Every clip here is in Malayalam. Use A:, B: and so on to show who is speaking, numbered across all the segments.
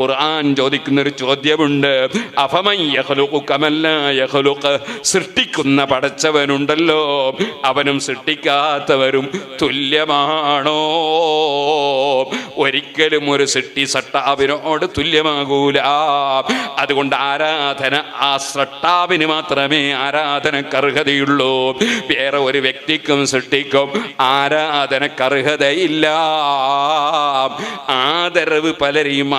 A: ഖുർആൻ ചോദിക്കുന്ന ഒരു ചോദ്യമുണ്ട് സൃഷ്ടിക്കുന്ന പടച്ചവനുണ്ടല്ലോ. അവനും സൃഷ്ടിക്കാത്തവരും തുല്യമാണോ? ഒരിക്കലും ഒരു സൃഷ്ടി സട്ടാവിനോട് തുല്യമാകൂല. അതുകൊണ്ട് ആരാധന ആ സട്ടാവിന് മാത്രമേ ആരാധനക്ക് അർഹതയുള്ളൂ. വേറെ ഒരു വ്യക്തിക്കും സൃഷ്ടിക്കും ആരാധനക്ക് അർഹതയില്ല. ആദരവ് പലരെയും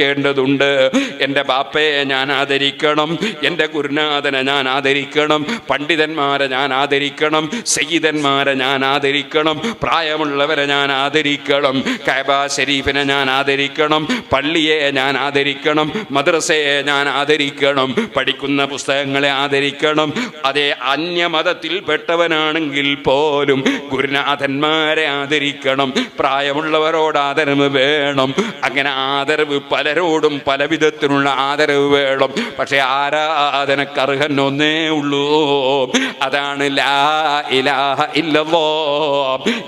A: ആദരിക്കേണ്ടതുണ്ട് എന്റെ ബാപ്പയെ ഞാൻ ആദരിക്കണം. എന്റെ ഗുരുനാഥനെ ഞാൻ ആദരിക്കണം. പണ്ഡിതന്മാരെ ഞാൻ ആദരിക്കണം. സയ്യിദന്മാരെ ഞാൻ ആദരിക്കണം. പ്രായമുള്ളവരെ ഞാൻ ആദരിക്കണം. കൈബ ഷരീഫിനെ ഞാൻ ആദരിക്കണം. പള്ളിയെ ഞാൻ ആദരിക്കണം. മദ്രസയെ ഞാൻ ആദരിക്കണം. പഠിക്കുന്ന പുസ്തകങ്ങളെ ആദരിക്കണം. അതേ അന്യമതത്തിൽപ്പെട്ടവനാണെങ്കിൽ പോലും ഗുരുനാഥന്മാരെ ആദരിക്കണം. പ്രായമുള്ളവരോട് ആദരവ് വേണം. അങ്ങനെ ആദരവ് പലരോടും പല വിധത്തിലുള്ള ആദരവ് വേണം. പക്ഷെ ആരാധനക്ക് അർഹൻ ഒന്നേ ഉള്ളൂ. അതാണ് ലാ ഇലാഹ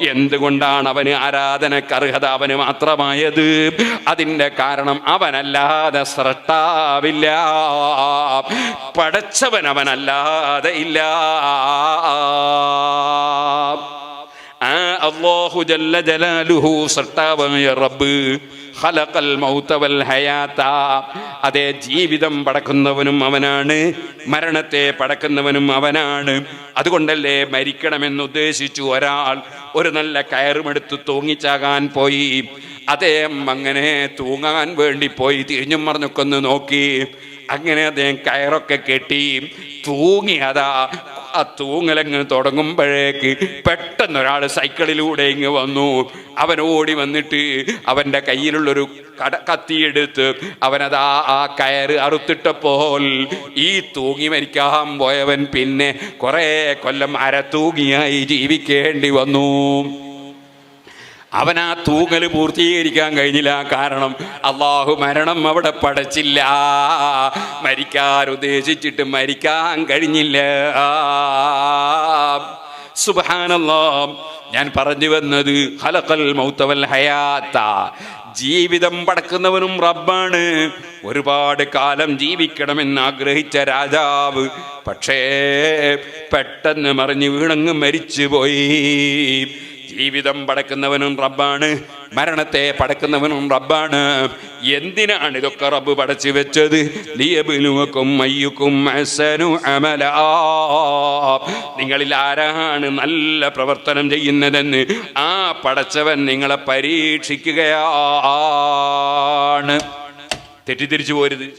A: എന്തുകൊണ്ടാണ് അവന് ആരാധനക്ക് അർഹത അവന് മാത്രമായത്. അതിന്റെ കാരണം അവനല്ലാതെ സ്രട്ടാവില്ല പടച്ചവൻ അവനല്ലാതെ ഇല്ല. അല്ലാഹു ജല്ല സൃഷ്ടാവായ റബ്ബ്. ഖലഖൽ മൗത വൽ ഹയാത. അതേ ജീവിതം പടക്കുന്നവനും അവനാണ്. മരണത്തെ പടക്കുന്നവനും അവനാണ്. അതുകൊണ്ടല്ലേ മരിക്കണമെന്ന് ഉദ്ദേശിച്ചു ഒരാൾ ഒരു നല്ല കയറുമെടുത്ത് തൂങ്ങിച്ചാകാൻ പോയി. അദ്ദേഹം അങ്ങനെ തൂങ്ങാൻ വേണ്ടി പോയി. തിരിഞ്ഞും മറിഞ്ഞൊക്കെ ഒന്ന് നോക്കി. അങ്ങനെ അദ്ദേഹം കയറൊക്കെ കെട്ടി തൂങ്ങി അതാ തൂങ്ങലങ്ങ് തുടങ്ങുമ്പോഴേക്ക് പെട്ടെന്ന് ഒരാൾ സൈക്കിളിലൂടെ ഇങ്ങ് വന്നു. അവൻ ഓടി വന്നിട്ട് അവന്റെ കയ്യിലുള്ളൊരു കട കത്തിയെടുത്ത് അവനതാ ആ കയറ് അറുത്തിട്ടപ്പോൾ ഈ തൂങ്ങി മരിക്കാൻ പോയവൻ പിന്നെ കുറേ കൊല്ലം അര തൂങ്ങിയായി ജീവിക്കേണ്ടി വന്നു. അവൻ ആ തൂങ്ങൽ പൂർത്തീകരിക്കാൻ കഴിഞ്ഞില്ല. കാരണം അള്ളാഹു മരണം അവിടെ പടച്ചില്ല. മരിക്കാൻ ഉദ്ദേശിച്ചിട്ട് മരിക്കാൻ കഴിഞ്ഞില്ല. സുബാനല്ലോ ഞാൻ പറഞ്ഞു വന്നത് ഹലക്കൽ മൗത്തവൽ ഹയാത്ത. ജീവിതം പടക്കുന്നവനും റബ്ബാണ്. ഒരുപാട് കാലം ജീവിക്കണമെന്ന് ആഗ്രഹിച്ച രാജാവ്. പക്ഷേ പെട്ടെന്ന് മറിഞ്ഞു വീണങ്ങ് മരിച്ചുപോയി. ജീവിതം പടക്കുന്നവനും റബ്ബാണ് മരണത്തെ പടക്കുന്നവനും റബ്ബാണ്. എന്തിനാണ് ഇതൊക്കെ റബ്ബ് പടച്ചു വെച്ചത്. നിങ്ങളിൽ ആരാണ് നല്ല പ്രവർത്തനം ചെയ്യുന്നതെന്ന്? ആ പടച്ചവൻ നിങ്ങളെ പരീക്ഷിക്കുകയാണ്. തെറ്റിദ്ധരിച്ചു പോരുത്.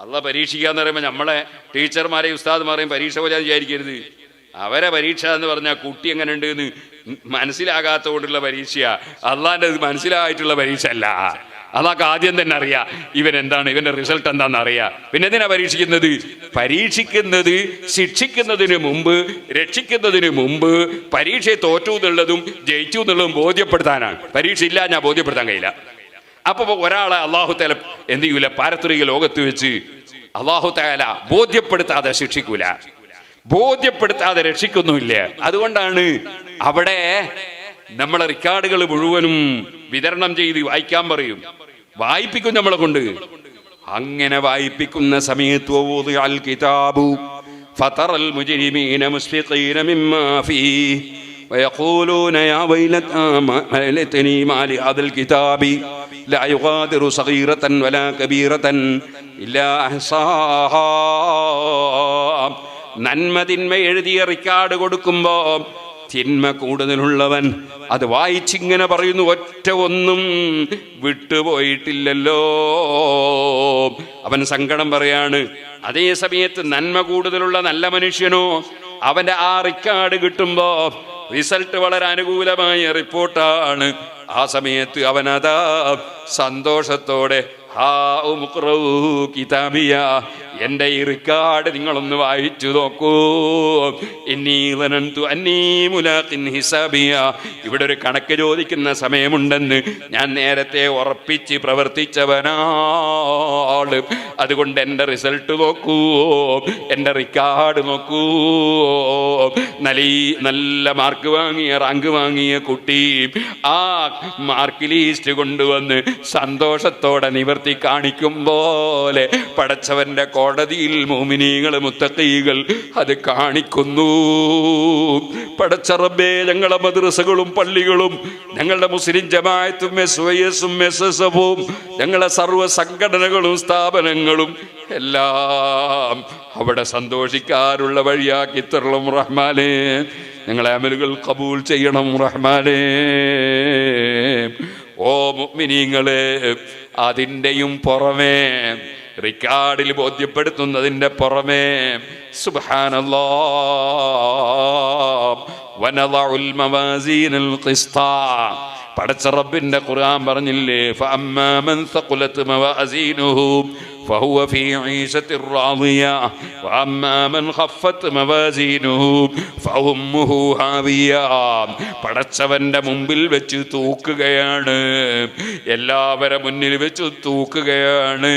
A: അല്ല പരീക്ഷിക്കാന്ന് പറയുമ്പോൾ നമ്മളെ ടീച്ചർമാരെയും ഉസ്താദ്മാരെയും പരീക്ഷ പോലെ വിചാരിക്കരുത്. അവരെ പരീക്ഷ എന്ന് പറഞ്ഞാൽ കുട്ടി എങ്ങനെ ഉണ്ട് എന്ന് മനസ്സിലാകാത്ത കൊണ്ടുള്ള പരീക്ഷയാ. അള്ളാന്റെ ഇത് മനസ്സിലായിട്ടുള്ള പരീക്ഷ അല്ല അതൊക്കെ ആദ്യം തന്നെ അറിയാ ഇവൻ എന്താണ് ഇവന്റെ റിസൾട്ട് എന്താണെന്ന് അറിയാ. പിന്നെ എന്തിനാ പരീക്ഷിക്കുന്നത്? പരീക്ഷിക്കുന്നത് ശിക്ഷിക്കുന്നതിന് മുമ്പ് രക്ഷിക്കുന്നതിന് മുമ്പ് പരീക്ഷയെ തോറ്റു എന്നുള്ളതും ജയിച്ചു എന്നുള്ളതും ബോധ്യപ്പെടുത്താനാണ്. പരീക്ഷ ഇല്ല ഞാൻ ബോധ്യപ്പെടുത്താൻ കഴിയില്ല. അപ്പൊ ഒരാളെ അള്ളാഹു തല എന്ത് ചെയ്യൂല? പാരത്രിക ലോകത്ത് വെച്ച് അള്ളാഹു തല ബോധ്യപ്പെടുത്താതെ ശിക്ഷിക്കൂല. ബോധ്യപ്പെടുത്താതെ രക്ഷിക്കുന്നുമില്ല അതുകൊണ്ടാണ് അവിടെ നമ്മളെ റെക്കോർഡുകൾ മുഴുവനും വിതരണം ചെയ്ത് വായിക്കാൻ പറയും വായിപ്പിക്കും നമ്മളെ കൊണ്ട് അങ്ങനെ വായിപ്പിക്കുന്ന സമയത്ത് ووضع الكتاب فترى المجرمين مشفقين مما فيه ويقولون يا ويلتى ما ليتني ما لهذا الكتاب لا يغادر صغيرة ولا كبيرة إلا أحصاها നന്മ തിന്മ എഴുതിയ റിക്കാർഡ് കൊടുക്കുമ്പോ തിന്മ കൂടുതലുള്ളവൻ അത് വായിച്ചിങ്ങനെ പറയുന്നു ഒറ്റ ഒന്നും വിട്ടുപോയിട്ടില്ലല്ലോ. അവൻ സങ്കടം പറയാണ് അതേ സമയത്ത് നന്മ കൂടുതലുള്ള നല്ല മനുഷ്യനോ? അവന്റെ ആ റിക്കാർഡ് കിട്ടുമ്പോ റിസൾട്ട് വളരെ അനുകൂലമായ റിപ്പോർട്ടാണ്. ആ സമയത്ത് അവനതാ സന്തോഷത്തോടെ കിതാബിയ. എന്റെ ഈ റിക്കാർഡ് നിങ്ങളൊന്ന് വായിച്ചു നോക്കൂ. ഹിസാബിയ. ഇവിടെ ഒരു കണക്ക് ചോദിക്കുന്ന സമയമുണ്ടെന്ന് ഞാൻ നേരത്തെ ഉറപ്പിച്ച് പ്രവർത്തിച്ചവനാൾ അതുകൊണ്ട് എന്റെ റിസൾട്ട് നോക്കൂ. എന്റെ റിക്കാർഡ് നോക്കൂ. നലീ നല്ല മാർക്ക് വാങ്ങിയ റാങ്ക് വാങ്ങിയ കുട്ടി ആ മാർക്ക് ലിസ്റ്റ് കൊണ്ടുവന്ന് സന്തോഷത്തോടെ നിവർത്തി കാണിക്കും പോലെ. പടച്ചവന്റെ കോടതിയിൽ മോമിനീകൾ മുത്തക്കൈകൾ അത് കാണിക്കുന്നു. പടച്ച റബ്ബേ ഞങ്ങളുടെ മദ്രസകളും പള്ളികളും ഞങ്ങളുടെ മുസ്ലിം ജമായത്തും എസ് വൈ എസും എസ് എസ് എഫും ഞങ്ങളെ സർവ സംഘടനകളും സ്ഥാപനങ്ങളും എല്ലാം അവിടെ സന്തോഷിക്കാറുള്ള വഴിയാക്കി തരണം റഹ്മാനെ. ഞങ്ങളെ അമലുകൾ കബൂൽ ചെയ്യണം റഹ്മാനെ. ഓ മുഅ്മിനീങ്ങളെ അതിന്റെയും പുറമേ റിക്കാർഡിൽ ബോധ്യപ്പെടുത്തുന്നതിന്റെ പുറമേ ഖിസ്താ. പടച്ച റബ്ബിന്റെ ഖുർആൻ പറഞ്ഞില്ലേ ഫഅമ്മാ മൻ ثقلت موازينه فهو في عيشة راضية وأما من خفت موازينه فأمه هاوية പടച്ചവന്റെ മുമ്പിൽ വെച്ച് തൂക്കുകയാണ് എല്ലാവരെ മുന്നിൽ വെച്ച് തൂക്കുകയാണ്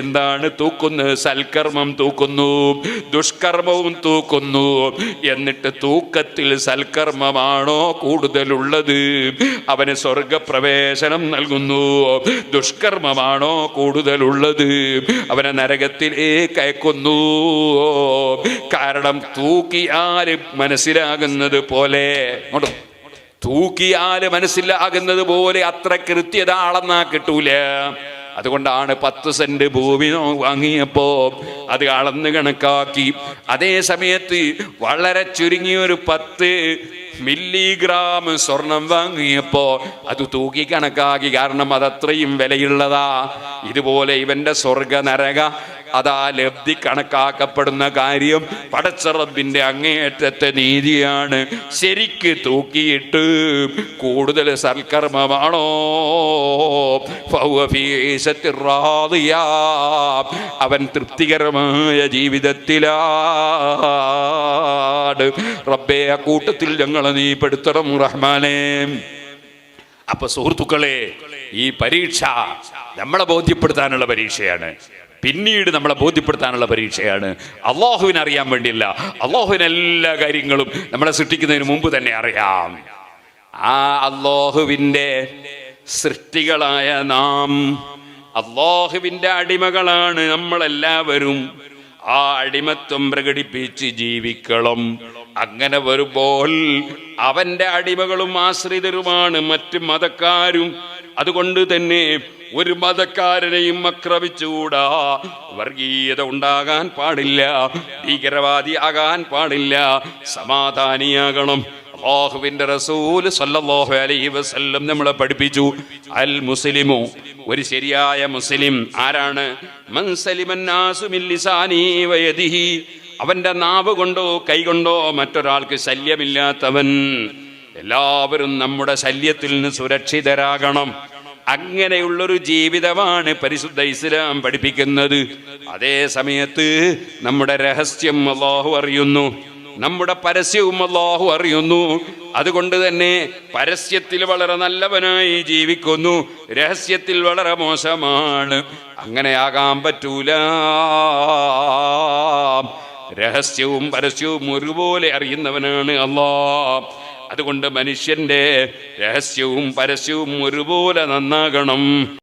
A: എന്താണ് തൂക്കുന്നത് സൽക്കർമ്മം തൂക്കുന്നു ദുഷ്കർമ്മവും തൂക്കുന്നു എന്നിട്ട് തൂക്കത്തിൽ സൽക്കർമ്മമാണോ കൂടുതലുള്ളത് അവന് സ്വർഗപ്രവേശനം നൽകുന്നു ദുഷ്കർമ്മമാണോ കൂടുതലുള്ളത് അവനെ നരകത്തിലേക്ക് അയക്കുന്നു കാരണം തൂക്കിയാൽ മനസ്സിലാകുന്നത് പോലെ. തൂക്കിയാൽ മനസ്സിലാകുന്നത് പോലെ അത്ര കൃത്യത അളന്നാ കിട്ടൂല. അതുകൊണ്ടാണ് പത്ത് സെന്റ് ഭൂമി വാങ്ങിയപ്പോ അത് അളന്ന് കണക്കാക്കി. അതേ സമയത്ത് വളരെ ചുരുങ്ങിയ ഒരു പത്ത് മില്ലിഗ്രാം സ്വർണം വാങ്ങിയപ്പോ അത് തൂക്കി കണക്കാക്കി. കാരണം അതത്രയും വിലയുള്ളതാ. ഇതുപോലെ ഇവന്റെ സ്വർഗ നരക അതാ ലബ്ധി കണക്കാക്കപ്പെടുന്ന കാര്യം പടച്ചറബിന്റെ അങ്ങേയറ്റത്തെ നീതിയാണ്. ശരിക്ക് തൂക്കിയിട്ട് കൂടുതൽ സൽക്കർമ്മമാണോ. അവൻ തൃപ്തികരമായ ജീവിതത്തിലാണ് റബ്ബേ ആ കൂട്ടത്തിൽ ഞങ്ങളെ നീ പെടുത്തണം റഹ്മാനേ. അപ്പൊ സുഹൃത്തുക്കളെ ഈ പരീക്ഷ നമ്മളെ ബോധ്യപ്പെടുത്താനുള്ള പരീക്ഷയാണ്. പിന്നീട് നമ്മളെ ബോധ്യപ്പെടുത്താനുള്ള പരീക്ഷയാണ്. അള്ളാഹുവിനെ അറിയാൻ വേണ്ടിയില്ല. അള്ളാഹുവിന് എല്ലാ കാര്യങ്ങളും നമ്മളെ സൃഷ്ടിക്കുന്നതിന് മുമ്പ് തന്നെ അറിയാം. ആ അള്ളാഹുവിന്റെ സൃഷ്ടികളായ നാം അള്ളാഹുവിന്റെ അടിമകളാണ് നമ്മളെല്ലാവരും. ആ അടിമത്വം പ്രകടിപ്പിച്ച് ജീവിക്കണം. അങ്ങനെ വരുമ്പോൾ അവന്റെ അടിമകളും ആശ്രിതരുമാണ് മറ്റ് മതക്കാരും. അതുകൊണ്ട് തന്നെ ഒരു മതക്കാരനെയും അക്രമിച്ചുകൂടാ വർഗീയത ഉണ്ടാകാൻ പാടില്ല ഭീകരവാദി ആകാൻ പാടില്ല സമാധാനിയാകണം. അള്ളാഹുവിന്റെ റസൂൽ സല്ലല്ലാഹു അലൈഹി വസല്ലം നമ്മളെ പഠിപ്പിച്ചു. അൽ മുസ്ലിമു ഒരു ശരിയായ മുസ്ലിം ആരാണ്? അവന്റെ നാവ് കൊണ്ടോ കൈ കൊണ്ടോ മറ്റൊരാൾക്ക് ശല്യമില്ലാത്തവൻ. എല്ലാവരും നമ്മുടെ ശല്യത്തിൽ നിന്ന് സുരക്ഷിതരാകണം. അങ്ങനെയുള്ളൊരു ജീവിതമാണ് പരിശുദ്ധ ഇസ്ലാം പഠിപ്പിക്കുന്നത്. അതേ സമയത്ത് നമ്മുടെ രഹസ്യം അള്ളാഹു അറിയുന്നു. നമ്മുടെ പരസ്യവും അള്ളാഹു അറിയുന്നു. അതുകൊണ്ട് തന്നെ പരസ്യത്തിൽ വളരെ നല്ലവനായി ജീവിക്കുന്നു. രഹസ്യത്തിൽ വളരെ മോശമാണ്. അങ്ങനെയാകാൻ പറ്റൂല. രഹസ്യവും പരസ്യവും ഒരുപോലെ അറിയുന്നവനാണ് അള്ളാ അതുകൊണ്ട് മനുഷ്യന്റെ രഹസ്യവും പരസ്യവും ഒരുപോലെ നന്നാകണം.